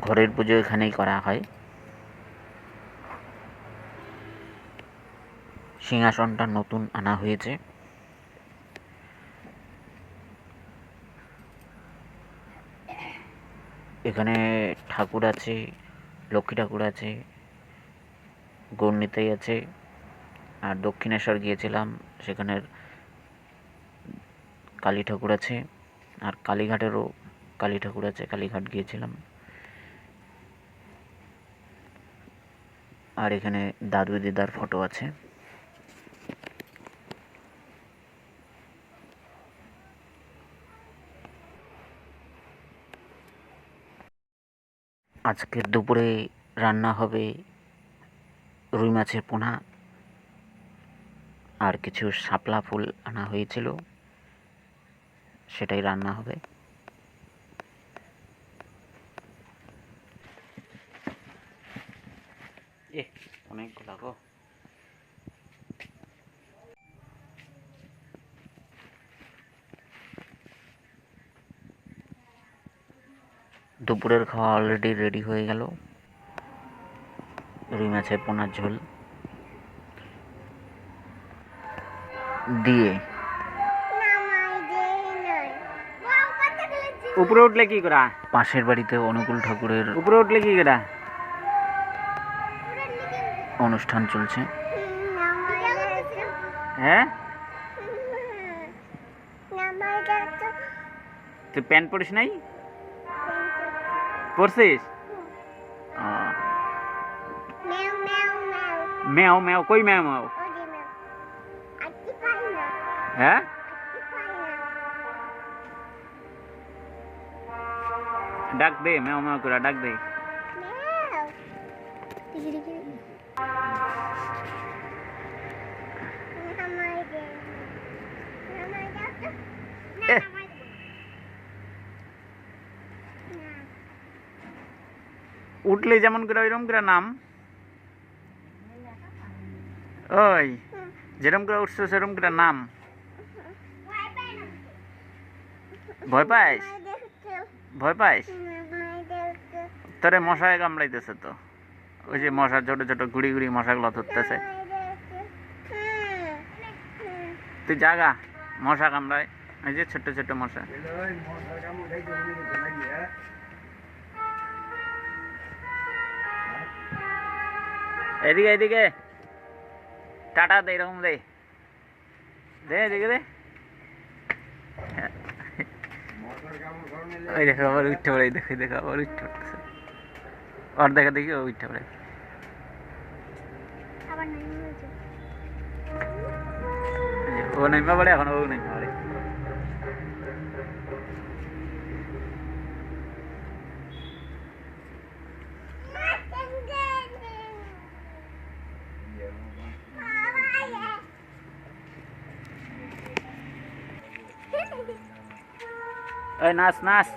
ঘরের পুজো এখানেই করা হয়। সিংহাসনটা নতুন আনা হয়েছে। এখানে ঠাকুর আছে, লক্ষ্মী ঠাকুর আছে, গৌরনীতাই আছে, আর দক্ষিণেশ্বর গিয়েছিলাম, সেখানের কালী ঠাকুর আছে, আর কালীঘাটেরও কালী ঠাকুর আছে, কালীঘাট গিয়েছিলাম। আর এখানে দাদু দিদার ফটো আছে। আজকের দুপুরে রান্না হবে রুই মাছের পোনা। আর কিছু শাপলা ফুল আনা হয়েছিল, সেটাই রান্না হবে। এ অনেকগুলা গো। দুপুরের খাওয়া অলরেডি রেডি হয়ে গেল। রুই মাছের পোনার ঝোল। দিয়ে উপরে উঠলে কি করা? পাশের বাড়িতে অনুকূল ঠাকুরের উপরে উঠলে কি করা? অনুষ্ঠান চলছে। হ্যাঁ? তুই প্যান্ট পরিস নাই? পরছিস? ম্যাও ম্যাও, কই ম্যাও ম্যাও? হ্যাঁ? ডাক দে, ম্যাও ম্যাও করে, ডাক দে। এহ। উঠলে যেমন করে, ওইরকম করে নাম। ওই, যেরকম করে উঠছো, সেরকম করে নাম। ভয় পাইস? ভয় পাইস? তোরে মশায় কামড়াইতেছে তো। ওই যে মশার ছোট ছোট গুড়ি গুড়ি মশাগুলো ধরতেছে। তুই জাগা, মশা কামড়ায়। ওই যে ছোট ছোট মশা। এদিকে এদিকে। টাটা দে এরকম দে। দে এদিকে দে। ওই দেখো আবার উঠতে পারে দেখো দেখো আবার উঠতে পারতেছে ওর দেখা দেখি ও উঠতে পারে ও পড়ে এখন ও নেমে পড়ে ওই নাচ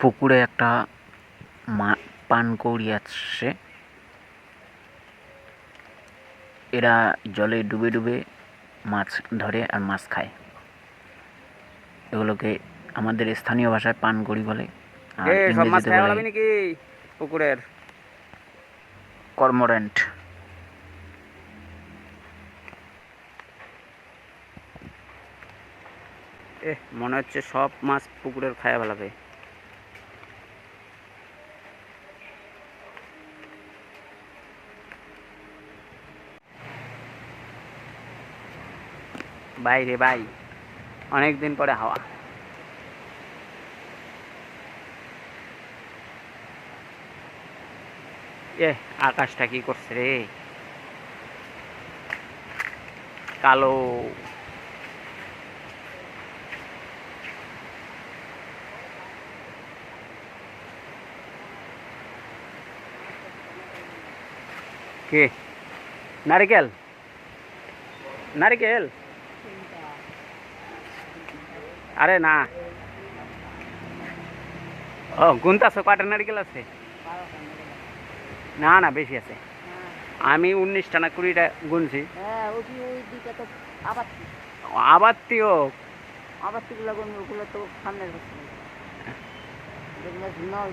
পুকুরে একটা মা পানকৌড়ি আসছে। এরা জলে ডুবে ডুবে মাছ ধরে আর মাছ খায়। এগুলোকে আমাদের স্থানীয় ভাষায় পানকৌড়ি বলে আর ইংরেজিতে বলে নাকি পুকুরের? কর্মোরেন্ট। মনে হচ্ছে সব মাছ পুকুরের খায়া ফেলাবে বাইরে ভাই অনেক দিন পরে হাওয়া। এ, আকাশটা কি করছে রে? কালো। কে? নারিকেল? নারিকেল? আরে না। ও গুনতাছো কয়টা নারিকেল আছে? না না বেশি আছে। আমি উনিশটা না কুড়িটা গুনছি। হ্যাঁ ওই ওই দিকে তো আবার আবার তিও আবার তুগুলো ওগুলো তো সামনে রাখছে যেগুলো নয়